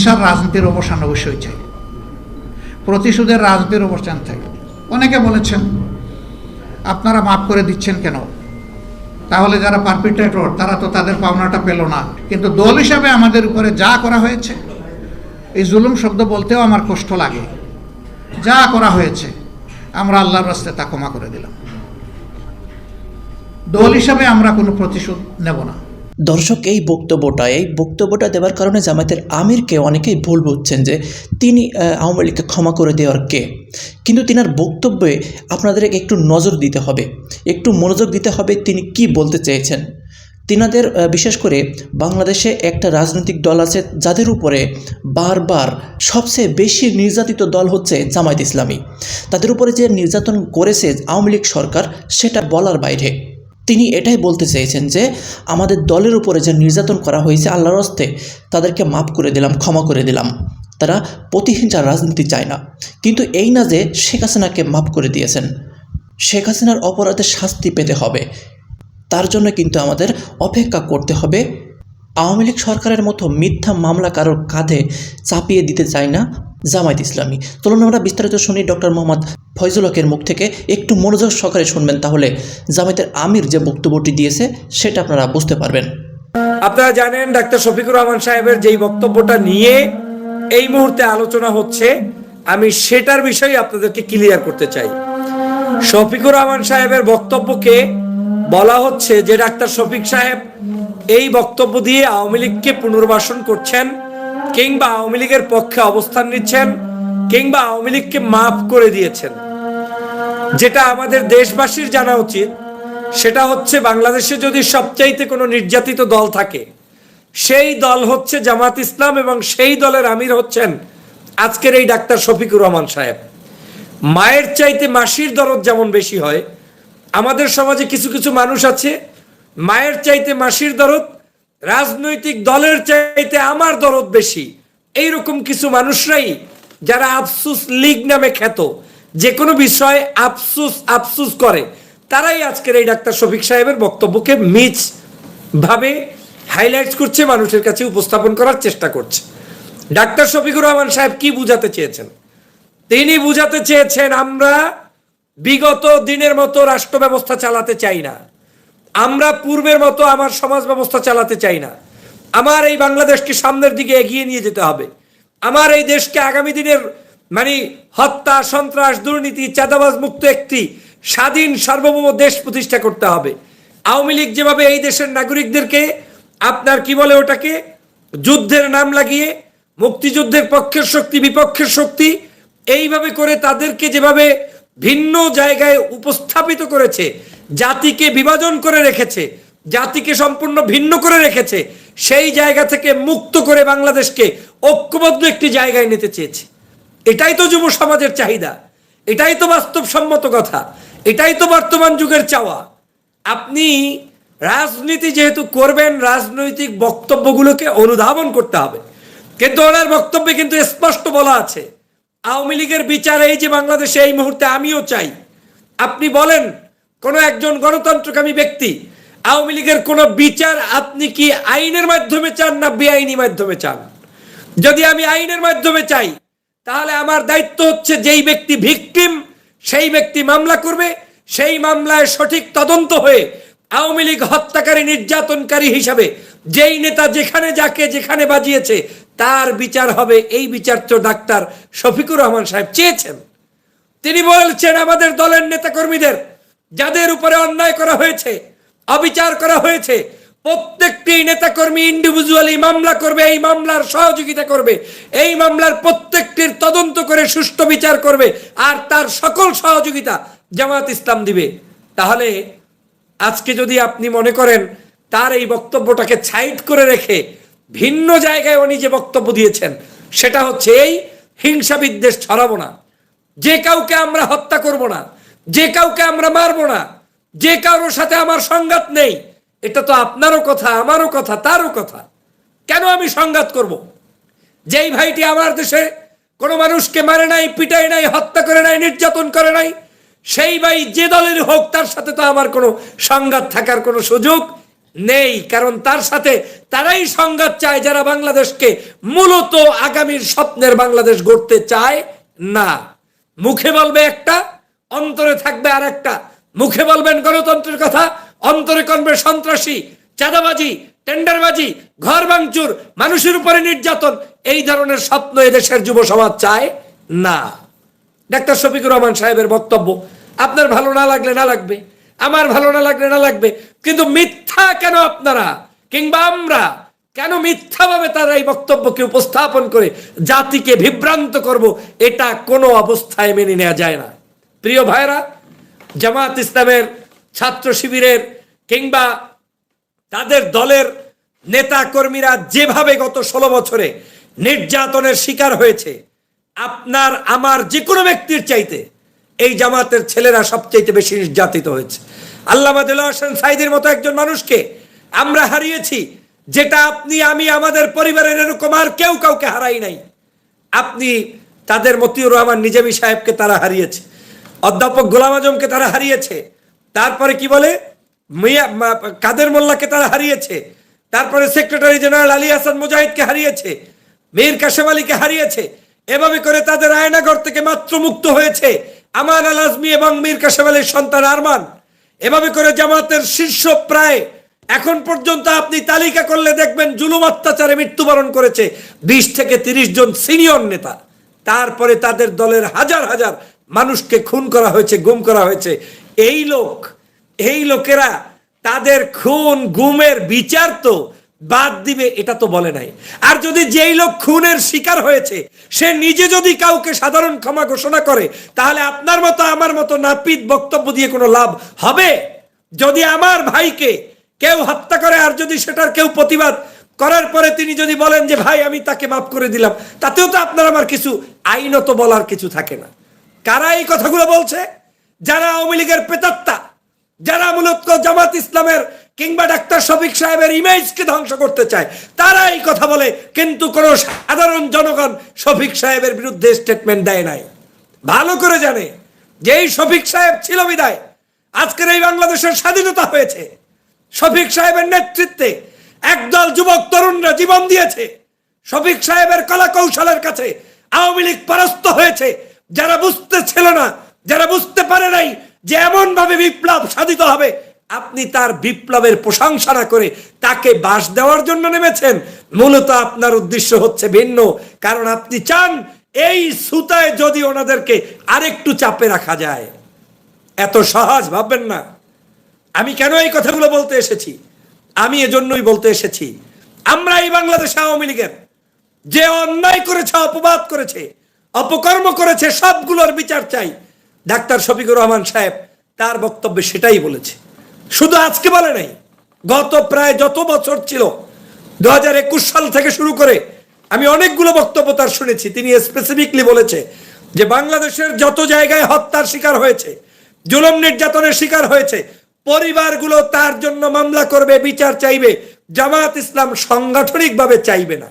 হিংসার রাজনীতির অবসান অবশ্যই চাই। প্রতিশোধের রাজনীতির অবসান চাই। অনেকে বলেছেন, আপনারা মাফ করে দিচ্ছেন কেন? তাহলে যারা পারপিট্রেটর তারা তো তাদের পাওনাটা পেল না। কিন্তু দল হিসাবে আমাদের উপরে যা করা হয়েছে, এই জুলুম শব্দ বলতেও আমার কষ্ট লাগে। যা করা হয়েছে, আমরা আল্লাহর রাস্তায় তা ক্ষমা করে দিলাম। দল হিসাবে আমরা কোনো প্রতিশোধ নেব না। দর্শক, এই বক্তব্যটা এই বক্তব্যটা দেওয়ার কারণে জামায়াতের আমিরকে অনেকেই ভুল বুঝছেন যে তিনি আওয়ামী লীগকে ক্ষমা করে দেওয়ার কে? কিন্তু তিনার বক্তব্যে আপনাদের একটু নজর দিতে হবে, একটু মনোযোগ দিতে হবে তিনি কি বলতে চেয়েছেন। তিনাদের বিশেষ করে বাংলাদেশে একটা রাজনৈতিক দল আছে যাদের উপরে বারবার সবচেয়ে বেশি নির্যাতিত দল হচ্ছে জামায়াত ইসলামী। তাদের উপরে যে নির্যাতন করেছে আওয়ামী লীগ সরকার, সেটা বলার বাইরে। তিনি এটাই বলতে চেয়েছেন যে, আমাদের দলের উপরে যে নির্যাতন করা হয়েছে আল্লাহর হস্তে, তাদেরকে মাফ করে দিলাম, ক্ষমা করে দিলাম। তারা প্রতিহিংসার রাজনীতি চায় না। কিন্তু এই না যে শেখ হাসিনাকে মাফ করে দিয়েছেন। শেখ হাসিনার অপরাধের শাস্তি পেতে হবে। তার জন্য কিন্তু আমাদের অপেক্ষা করতে হবে আওয়ামী লীগ সরকারের মতো মিথ্যা মামলা কারোর কাঁধে চাপিয়ে দিতে চায় না জামায়াত ইসলামী। চলুন আমরা বিস্তারিত শুনি ডক্টর মোহাম্মদ ফয়জুল হকের মুখ থেকে। একটু মনোযোগ সহকারে শুনবেন তাহলে জামায়াতের আমির যে বক্তব্যটি দিয়েছে, সেটা আপনারা বুঝতে পারবেন। আপনারা জানেন ডাক্তার শফিকুর রহমান সাহেবের যেই বক্তব্যটা নিয়ে এই মুহূর্তে আলোচনা হচ্ছে, আমি সেটার বিষয়ে আপনাদেরকে ক্লিয়ার করতে চাই। শফিকুর রহমান সাহেবের বক্তব্যকে বলা হচ্ছে যে ডাক্তার শফিক সাহেব এই বক্তব্য দিয়ে আওয়ামী লীগকে পুনর্বাসন করছেন কিংবা আওয়ামী লীগের পক্ষে অবস্থান নিচ্ছেন কিংবা আওয়ামী লীগকে মাফ করে দিয়েছেন। যেটা আমাদের দেশবাসীর জানা উচিত, সেটা হচ্ছে বাংলাদেশে যদি সবচাইতে কোনো নির্যাতিত দল থাকে, সেই দল হচ্ছে জামাত ইসলাম এবং সেই দলের আমির হচ্ছেন আজকের এই ডাক্তার শফিকুর রহমান সাহেব। মায়ের চাইতে মাসির দরদ যেমন বেশি হয়, আমাদের সমাজে কিছু কিছু মানুষ আছে মায়ের চাইতে মাসির দরদ, রাজনৈতিক দলের চাইতে আমার দরদ বেশি। এইরকম কিছু মানুষরাই যারা আফসুস লীগ নামে খ্যাত যে কোনো বিষয়ে আফসুস আফসুস করে, তারাই আজকের এই ডাক্তার শফিক সাহেবের বক্তব্যকে মিচ ভাবে হাইলাইট করছে, মানুষের কাছে উপস্থাপন করার চেষ্টা করছে। ডাক্তার শফিকুর রহমান সাহেব কি বুঝাতে চেয়েছেন? তিনি বুঝাতে চেয়েছেন, আমরা বিগত দিনের মতো রাষ্ট্র ব্যবস্থা চালাতে চাই না। আমরা পূর্বের মতো আমার সমাজ ব্যবস্থা চালাতে চাই না। আমার এই বাংলাদেশকে সামনের দিকে এগিয়ে নিয়ে যেতে হবে। আমার এই দেশকে আগামী দিনের মানে হত্যা, সন্ত্রাস, দুর্নীতি, চাঁদাবাজ মুক্ত একটি স্বাধীন, সার্বভৌম দেশ প্রতিষ্ঠা করতে হবে। আওয়ামী লীগ যেভাবে এই দেশের নাগরিকদেরকে আপনার কি বলে ওটাকে, যুদ্ধের নাম লাগিয়ে, মুক্তিযুদ্ধের পক্ষের শক্তি, বিপক্ষের শক্তি, এইভাবে করে তাদেরকে যেভাবে ভিন্ন জায়গায় উপস্থাপিত করেছে জাতিকে বিভাজন করে রেখেছে, জাতিকে সম্পূর্ণ ভিন্ন করে রেখেছে, সেই জায়গা থেকে মুক্ত করে বাংলাদেশকে ঐক্যবদ্ধ একটি জায়গায় নিতে চেয়েছে। এটাই তো যুব সমাজের চাহিদা, এটাই তো বাস্তবসম্মত কথা, এটাই তো বর্তমান যুগের চাওয়া। আপনি রাজনীতি যেহেতু করবেন, রাজনৈতিক বক্তব্যগুলোকে অনুধাবন করতে হবে। কিন্তু ওনার বক্তব্যে কিন্তু স্পষ্ট বলা আছে, আওয়ামী লীগের বিচার এই যে বাংলাদেশে এই মুহূর্তে আমিও চাই। আপনি বলেন কোন একজন গণতন্ত্রকামী ব্যক্তি, আওয়ামী লীগের কোন বিচার আপনি কি আইনের মাধ্যমে চান না বেআইনি মাধ্যমে চান? যদি আমি আইনের মাধ্যমে চাই, তাহলে আমার দায়িত্ব হচ্ছে যেই ব্যক্তি ভিকটিম, সেই ব্যক্তি মামলা করবে, সেই মামলায় সঠিক তদন্ত হয়ে আওয়ামী লীগ হত্যাকারী নির্যাতনকারী হিসাবে যেই নেতা যেখানে যাকে যেখানে বাজিয়েছে, তার বিচার হবে। এই বিচার তো ডাক্তার শফিকুর রহমান সাহেব চেয়েছেন। তিনি বলছেন, আমাদের দলের নেতাকর্মীদের যাদের উপরে অন্যায় করা হয়েছে, অবিচার করা হয়েছে, প্রত্যেকটি নেতাকর্মী ইন্ডিভিজুয়ালি মামলা করবে, এই মামলার সহযোগিতা করবে, এই মামলার প্রত্যেকটির তদন্ত করে সুষ্ঠু বিচার করবে, আর তার সকল সহযোগিতা জামাত ইসলাম দিবে। তাহলে আজকে যদি আপনি মনে করেন, তার এই বক্তব্যটাকে ছাইড করে রেখে ভিন্ন জায়গায় উনি যে বক্তব্য দিয়েছেন, সেটা হচ্ছে এই হিংসা বিদ্বেষ ছড়াবো না। যে কাউকে আমরা হত্যা করব না যে কাউকে আমরা মারবো না, যে কারোর সাথে আমার সংঘাত নেই, এটা তো আপনারও কথা, আমারও কথা, তারও কথা। কেন আমি সংঘাত করব। যেই ভাইটি আমার দেশে কোনো মানুষকে মারে নাই পিটাই নাই, হত্যা করে নাই, নির্যাতন করে নাই, সেই ভাই যে দলের হোক, তার সাথে তো আমার কোনো সংঘাত থাকার কোনো সুযোগ নেই। কারণ তার সাথে তারাই সংঘাত চায় যারা বাংলাদেশকে মূলত আগামীর স্বপ্নের বাংলাদেশ গড়তে চায় না। মুখে বলবে একটা অন্তরে থাকবে আর একটা মুখে বলবেন গণতন্ত্রের কথা, অন্তরে করবে সন্ত্রাসী, চাঁদাবাজি, টেন্ডারবাজি, ঘর ভাঙচুর, মানুষের উপরে নির্যাতন, এই ধরনের স্বপ্ন এদেশের যুব সমাজ চায় না। ডাক্তার শফিকুর রহমান সাহেবের বক্তব্য, আপনার ভালো না লাগলে না লাগবে, আমার ভালো না লাগলে না লাগবে, কিন্তু মিথ্যা কেন আপনারা? কিংবা আমরা? কেন মিথ্যাভাবে তারা এই বক্তব্যকে উপস্থাপন করে জাতিকে বিভ্রান্ত করব, এটা কোনো অবস্থায় মেনে নেওয়া যায় না। প্রিয় ভাইরা জামাত ইসলামের ছাত্র শিবিরের কিংবা তাদের দলের নেতা কর্মীরা যেভাবে গত ষোলো বছরে নির্যাতনের শিকার হয়েছে, আপনার, আমার যে কোনো ব্যক্তির চাইতে এই জামাতের ছেলেরা সবচাইতে বেশি নির্যাতিত হয়েছে। আল্লামা দিল সাইদের মতো একজন মানুষকে আমরা হারিয়েছি, যেটা আপনি, আমি, আমাদের পরিবারের এরকম আর কেউ কাউকে হারাই নাই। আপনি তাদের মতিউর রহমান নিজামী সাহেবকে তারা হারিয়েছে। অধ্যাপক গোলাম আজমকে তারা হারিয়েছে। তারপরে কি বলে? মিয়া কাদের মোল্লাকে তারা হারিয়েছে। তারপরে সেক্রেটারি জেনারেল আলী হাসান মুজাহিদকে হারিয়েছে। মীর কাশেম আলীকে হারিয়েছে। এভাবে করে তাদের আয়নাগর থেকে মাত্র মুক্ত হয়েছে আমান আল আজমি এবং মীর কাশেম আলীর সন্তান আরমান। এভাবে করে জামাতের শীর্ষ প্রায় এখন পর্যন্ত আপনি তালিকা করলে দেখবেন জুলুম অত্যাচারে মৃত্যুবরণ করেছে বিশ থেকে তিরিশ জন সিনিয়র নেতা। তারপরে তাদের দলের হাজার হাজার মানুষকে খুন করা হয়েছে, গুম করা হয়েছে। এই লোক, এই লোকেরা তাদের খুন, গুমের বিচার তো বাদ দিবে, এটা তো বলে নাই। আর যদি যেই লোক খুনের শিকার হয়েছে, সে নিজে যদি কাউকে সাধারণ ক্ষমা ঘোষণা করে, তাহলে আপনার মতো, আমার মতো নাপিত বক্তব্য দিয়ে কোনো লাভ হবে? যদি আমার ভাইকে কেউ হত্যা করে, আর যদি সেটার কেউ প্রতিবাদ করার পরে তিনি যদি বলেন যে, ভাই, আমি তাকে মাফ করে দিলাম, তাতেও তো আপনার আমার কিছু আইনত বলার কিছু থাকে না। কারা এই কথাগুলো বলছে? যারা আওয়ামী লীগের প্রেতাত্মা যারা মূলত জামাত ইসলামের কিংবা ডাক্তার শফিক সাহেবের ইমেজকে ধ্বংস করতে চায়, তারা এই কথা বলে, কিন্তু কোন সাধারণ জনগণ শফিক সাহেবের বিরুদ্ধে স্টেটমেন্ট দেয় নাই। ভালো করে জানে যে এই শফিক সাহেব ছিল বিদায়, আজকের এই বাংলাদেশের স্বাধীনতা হয়েছে। শফিক সাহেবের নেতৃত্বে একদল যুবক তরুণরা জীবন দিয়েছে। শফিক সাহেবের কলা কৌশলের কাছে আওয়ামী লীগ পরাস্ত হয়েছে। যারা বুঝতে ছিল না, যারা বুঝতে পারে নাই যে এমন ভাবে বিপ্লব সাধিত হবে, আপনি তার বিপ্লবের প্রশংসা না করে তাকে বাস দেওয়ার জন্য নেমেছেন। মূলত আপনার উদ্দেশ্য হচ্ছে ভিন্ন, কারণ আপনি চান এই সুতায় যদি ওনাদেরকে আরেকটু চাপে রাখা যায়। এত সহজ, ভাববেন না। আমি কেন এই কথাগুলো বলতে এসেছি? আমি এজন্যই বলতে এসেছি, আমরা এই বাংলাদেশ আওয়ামী লীগের যে অন্যায় করেছে, অপবাদ করেছে অপকর্ম করেছে, সবগুলোর বিচার চাই। ডাক্তার শফিকুর রহমান সাহেব তার বক্তব্যে সেটাই বলেছে। শুধু আজকে বলে নাই, গত প্রায় যত বছর ছিল দু হাজার একুশ সাল থেকে শুরু করে আমি অনেকগুলো বক্তব্য তার শুনেছি। তিনি স্পেসিফিকলি বলেছে যে বাংলাদেশের যত জায়গায় হত্যার শিকার হয়েছে, জুলম নির্যাতনের শিকার হয়েছে, পরিবারগুলো তার জন্য মামলা করবে, বিচার চাইবে জামাত ইসলাম সাংগঠনিকভাবে চাইবে না।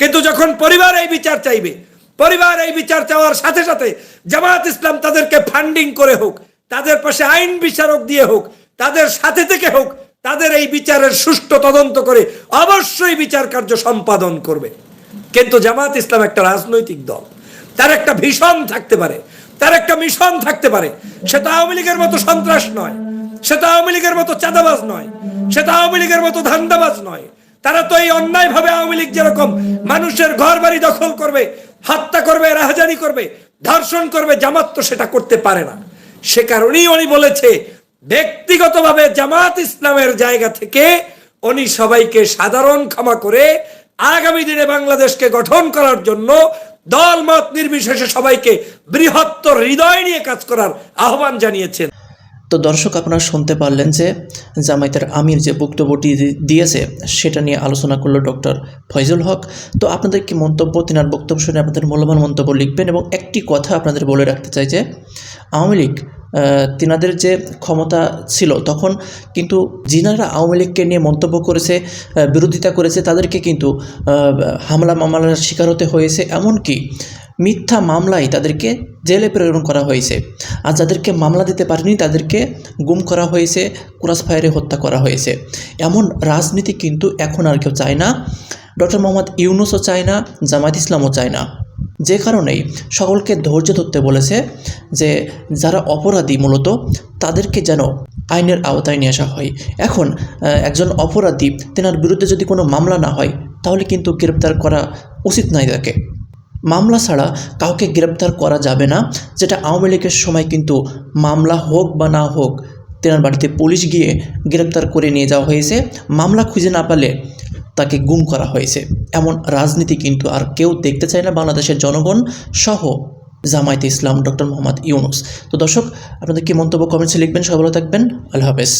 কিন্তু যখন পরিবার এই বিচার চাইবে পরিবার এই বিচার চাওয়ার সাথে সাথে জামাত ইসলাম তাদেরকে ফান্ডিং করে হোক, তাদের পাশে আইন বিচারক দিয়ে হোক, তাদের সাথে থেকে হোক, তাদের এই বিচারের সুষ্ঠু তদন্ত করে অবশ্যই বিচার কার্য সম্পাদন করবে। কিন্তু জামাত ইসলাম একটা রাজনৈতিক দল। তার একটা ভীষণ থাকতে পারে, তার একটা মিশন থাকতে পারে। সেটা আওয়ামী লীগের মতো সন্ত্রাস নয় সেটা আওয়ামী লীগের মতো চাঁদাবাজ নয় সেটা আওয়ামী লীগের মতো ধান্দাবাজ নয়। তারা তো এই অন্যায় ভাবে আওয়ামী লীগ যেরকম মানুষের ঘর বাড়ি দখল করবে, হত্যা করবে, রাহাজানি করবে, ধর্ষণ করবে, জামাত তো সেটা করতে পারে না। সে কারণেই উনি বলেছে, ব্যক্তিগতভাবে জামাত ইসলামের জায়গা থেকে উনি সবাইকে সাধারণ ক্ষমা করে আগামী দিনে বাংলাদেশকে গঠন করার জন্য দল মত নির্বিশেষে সবাইকে বৃহত্তর হৃদয় নিয়ে কাজ করার আহ্বান জানিয়েছেন। তো দর্শক আপনারা শুনতে পারলেন যে জামায়াতের আমির যে বক্তব্যটি দিয়েছে, সেটা নিয়ে আলোচনা করল ডক্টর ফয়জুল হক। তো আপনাদের কি মন্তব্য? তিনার বক্তব্য শুনে আপনাদের মূল্যবান মন্তব্য লিখবেন এবং একটি কথা আপনাদের বলে রাখতে চাই যে, আওয়ামী লীগ তিনাদের যে ক্ষমতা ছিল, তখন কিন্তু যিনারা আওয়ামী লীগকে নিয়ে মন্তব্য করেছে বিরোধিতা করেছে, তাদেরকে কিন্তু হামলা মামলার শিকার হতে হয়েছে। এমনকি মিথ্যা মামলায় তাদেরকে জেলে প্রেরণ করা হয়েছে। আর যাদেরকে মামলা দিতে পারেনি, তাদেরকে গুম করা হয়েছে, ক্রস ফায়ারে হত্যা করা হয়েছে। এমন রাজনীতি কিন্তু এখন আর কেউ চায় না। ডক্টর মোহাম্মদ ইউনুসও চায় না, জামায়াত ইসলামও চায় না। যে কারণেই সকলকে ধৈর্য ধরতে বলেছে যে যারা অপরাধী মূলত, তাদেরকে যেন আইনের আওতায় নিয়ে আসা হয়। এখন একজন অপরাধী তেনার বিরুদ্ধে যদি কোনো মামলা না হয়, তাহলে কিন্তু গ্রেপ্তার করা উচিত নয় তাকে। মামলা ছাড়া কাউকে গ্রেপ্তার করা যাবে না, যেটা আওয়ামী লীগের সময় কিন্তু মামলা হোক বা না হোক, তেনার বাড়িতে পুলিশ গিয়ে গ্রেপ্তার করে নিয়ে যাওয়া হয়েছে। মামলা খুঁজে না পেলে তাকে গুম করা হয়েছে। এমন রাজনীতি কিন্তু আর কেউ দেখতে চায় না বাংলাদেশের জনগণ সহ জামায়াতে ইসলাম ডক্টর মোহাম্মদ ইউনুস। তো দর্শক, আপনাদের কি মন্তব্য কমেন্টসে লিখবেন, সবাই ভালো থাকবেন। আল্লাহ হাফেজ।